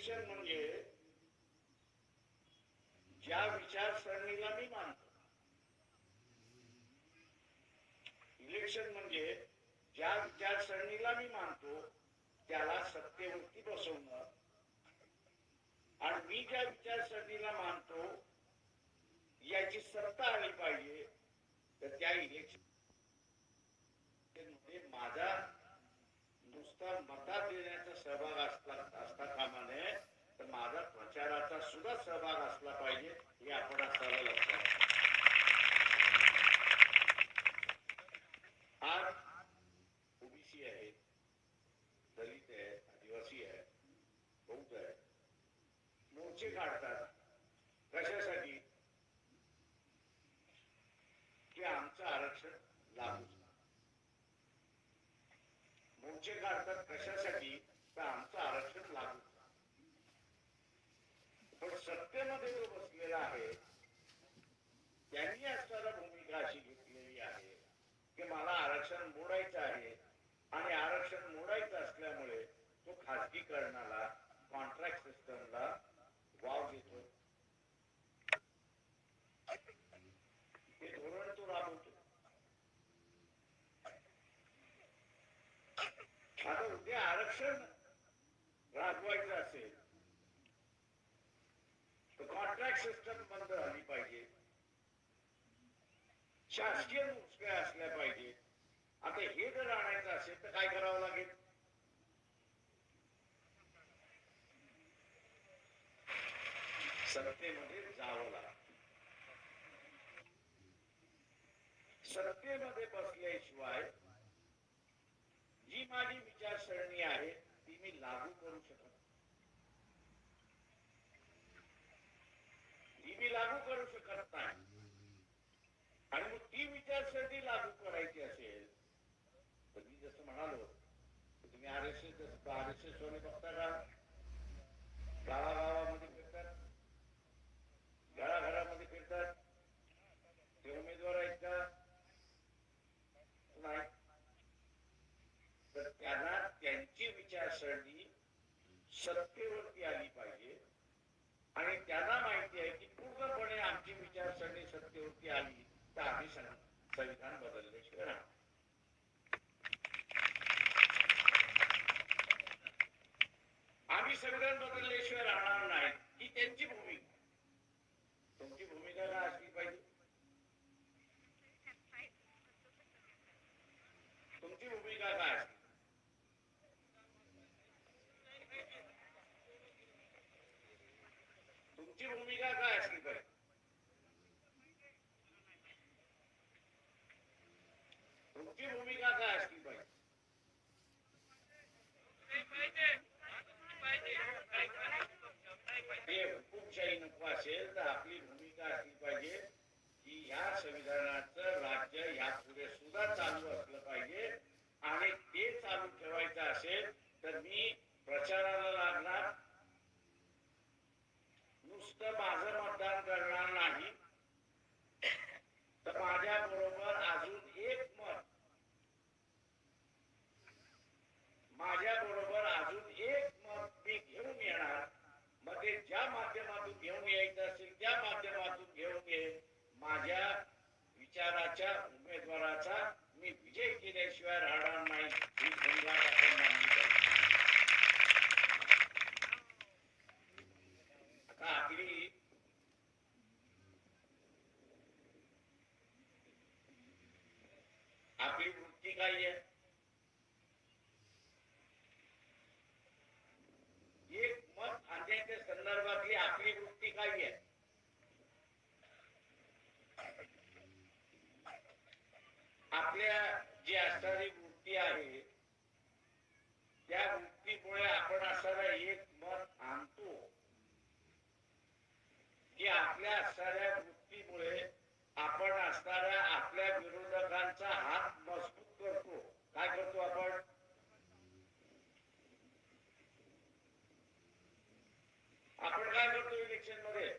Election म्हणजे ज्या विचारसरणीला मी मानतो इलेक्शन म्हणजे ज्या विचारसरणीला मी मानतो त्याला सत्तेवरती बसवणं. आणि मी ज्या विचारसरणीला मानतो याची सत्ता आली पाहिजे तर त्या इलेक्शनमध्ये माझा नुसता मतात देण्याचा सहभाग असला असता कामा नये तर माझा प्रचाराचा सुद्धा सहभाग असला पाहिजे हे आपण असायला लक्षात आज ओबीसी आहेत दलित आहेत आदिवासी आहेत बौद्ध आहेत मोर्चे काढतात. कशासाठी? की आमचं आरक्षण लागू मोर्चे काढतात कशासाठी? तर आमचं आरक्षण लागू पण सत्तेमध्ये जो बसलेला आहे त्यांनी असताना भूमिका अशी घेतलेली आहे की मला आरक्षण मोडायचं आहे आणि आरक्षण मोडायचं असल्यामुळे तो खाजगीकरणाला कॉन्ट्रॅक्ट सिस्टमला वाव देतो. हे धोरण तो राबवतो. आता उद्या आरक्षण राबवायचं असेल तर कॉन्ट्रॅक्ट सिस्टम बंद झाली पाहिजे. शासकीय नुसक्या असल्या पाहिजे आता हे जर आणायचं असेल तर काय करावं लागेल? सत्तेमध्ये जावं लागेल. सत्तेमध्ये बसल्याशिवाय जी माझी विचारसरणी आहे ती मी लागू करू शकत ती मी लागू करू शकत नाही आणि मग ती विचारसरणी लागू करायची असेल तर मी जसं म्हणालो की तुम्ही आर एस एस आर बघता का गावागावामध्ये फिरतात घराघरामध्ये फिरतात ते उमेदवार आहेत का नाही तर त्यांना त्यांची विचारसरणी सत्तेवरती आली पाहिजे आणि त्यांना माहिती आहे की पूर्णपणे आमची विचारसरणी सत्तेवरती आली तर आम्ही सं- संविधान बदलल्याशिवाय राहणार. आम्ही बदलल्याशिवाय राहणार नाही ही त्यांची भूमिका. तुमची भूमिका काय असली पाहिजे? तुमची भूमिका काय असली? तुमची भूमिका काय असली पाहिजे तुमची भूमिका काय असली पाहिजे हे हुकुमशाही नको असेल तर आपली भूमिका असली पाहिजे की ह्या संविधानाचं राज्य यापुढे सुद्धा चालू असलं पाहिजे. आणि ते चालू ठेवायचं असेल तर मी प्रचाराला लागणार. नुसतं माझं विचाराच्या उमेदवाराचा मी विजय केल्याशिवाय राहणार नाही ही भूमिका आपण मांडली पाहिजे. आता आपली आपली वृत्ती काय आहे? एक मत आणण्याच्या संदर्भातली आपली वृत्ती काय आहे आपल्या जी असणारी वृत्ती आहे त्या वृत्तीमुळे आपण असणारा एक मत आणतो. की आपल्या असणाऱ्या वृत्तीमुळे आपण असणाऱ्या आपल्या विरोधकांचा हात मजबूत करतो. काय करतो आपण? आपण काय करतो इलेक्शनमध्ये?